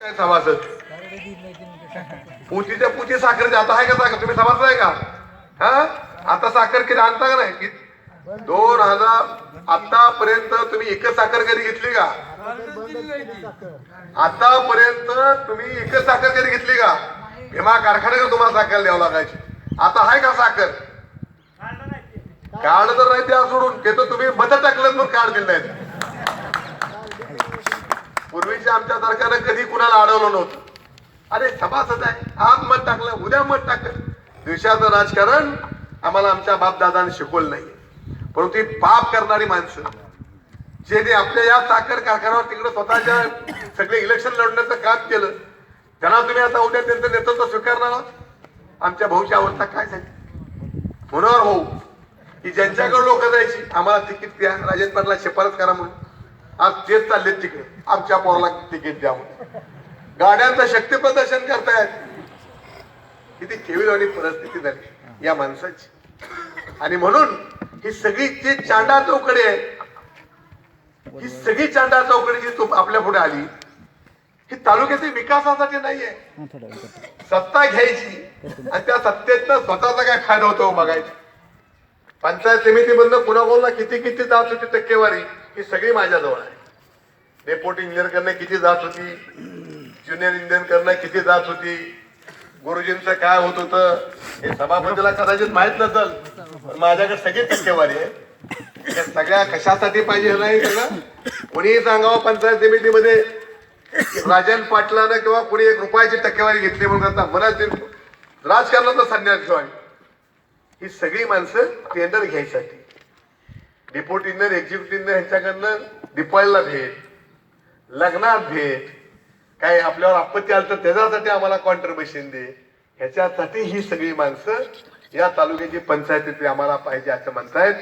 काय सभासद पुतीच्या पुती साखर आता आहे का साखर? तुम्ही सभासद आहे का? हा? आता साखर किती आणता का नाही? दोन हजार आतापर्यंत तुम्ही एकच साखर कधी घेतली का? आतापर्यंत तुम्ही एकच साखर कधी घेतली का? भीमा कारखान्याकडे तुम्हाला साखर द्यावं लागायची. आता आहे का साखर? कार्ड तर नाही त्या सोडून. ते तर तुम्ही मत टाकलं पण कार्ड दिलं नाही पूर्वीच्या आमच्या सरकारनं कधी कुणाला अडवलं नव्हतं. अरे सभासद आहे. आज मत टाकलं उद्या मत टाकलं. देशाचं राजकारण आम्हाला आमच्या बापदादाने शिकवलं नाही परंतु ही पाप करणारी माणसं जे ते आपल्या या साखर कारखान्यावर तिकडे स्वतःच्या सगळे इलेक्शन लढण्याचं काम केलं त्यांना तुम्ही आता उद्या त्यांचं नेतृत्व स्वीकारणार आहात? आमच्या भाऊची अवस्था काय झाली? मनोहर भाऊ की ज्यांच्याकडे लोक जायची आम्हाला तिकीट द्या. राजेंद्रला शिफारस करा म्हणून. आज तेच चाललेत तिकडे. आमच्या पोराला तिकीट द्या गाड्यांचं शक्ती प्रदर्शन करतायत. किती केविलवाणी परिस्थिती झाली या माणसाची. आणि म्हणून ही सगळी जी चांडा चौकडे आहे ही सगळी चांडा चौकडी जी तू आपल्या पुढे आली ही तालुक्याच्या विकासासाठी नाहीये सत्ता घ्यायची आणि त्या सत्तेतनं स्वतःचा काय फायदा होतो बघायचा. पंचायत समितीमधनं कुणाकोणाला किती किती जात होती टक्केवारी. ही सगळी माझ्याजवळ आहे. डेपोटी इंजिनियर करणं किती जात होती? ज्युनियर इंजिनियर करणं किती जात होती? गुरुजींचं काय होत होतं? हे सभापतीला कदाचित माहीत नसल पण माझ्याकडे सगळी टक्केवारी आहे. सगळ्या कशासाठी पाहिजे नाही सगळं. कोणीही सांगावं पंचायत समितीमध्ये राजन पाटलानं किंवा कोणी एक रुपयाची टक्केवारी घेतली म्हणून करता मनात राजकारणाचा संन्यास घेऊ ही सगळी माणसं टेंडर घ्यायसाठी. डिपोटी इंजिनियर एक्झिक्युटिव्ह इंजिनियर ह्यांच्याकडनं दिपाळीला भेट लग्नात भेट काय आपल्यावर आपत्ती आलं तर त्याच्यासाठी आम्हाला कॉन्ट्रीब्युशन दे. ह्याच्यासाठी ही सगळी माणसं या तालुक्याची पंचायतीतली आम्हाला पाहिजे असं म्हणतायत.